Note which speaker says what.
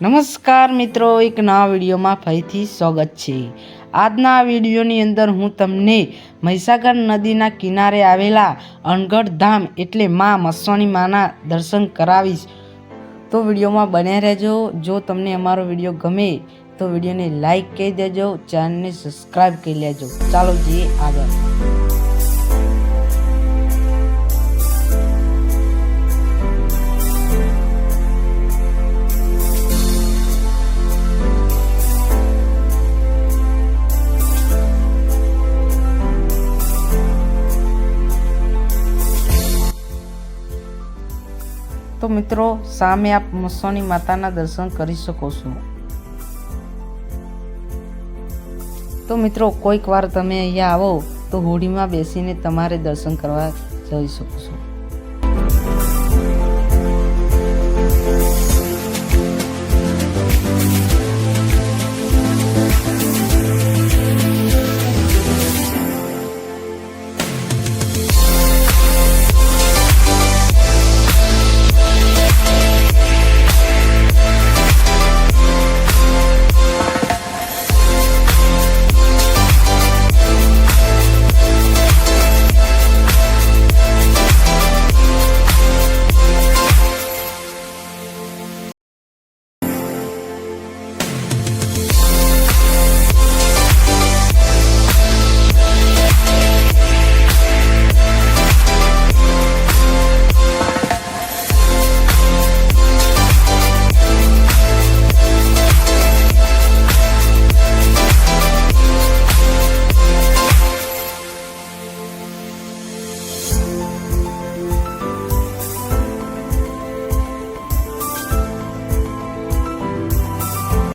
Speaker 1: નમસ્કાર મિત્રો, એક નવા વિડીયોમાં ફરીથી સ્વાગત છે. આજના વિડીયોની અંદર હું તમને મહીસાગર નદીના કિનારે આવેલા અણગઢ ધામ એટલે મા મસવાણી માના દર્શન કરાવીશ. તો વિડીયોમાં બન્યા રહેજો. જો તમને અમારો વીડિયો ગમે તો વિડીયોને લાઈક કહી દેજો, ચેનલને સબસ્ક્રાઈબ કરી લેજો. ચાલો જઈએ આગળ. તો મિત્રો, સામે આપ મસોની માતાના દર્શન કરી શકો છો. તો મિત્રો, કોઈક વાર તમે અહીંયા આવો, તો હોડીમાં બેસીને તમારે દર્શન કરવા જઈ શકો છો.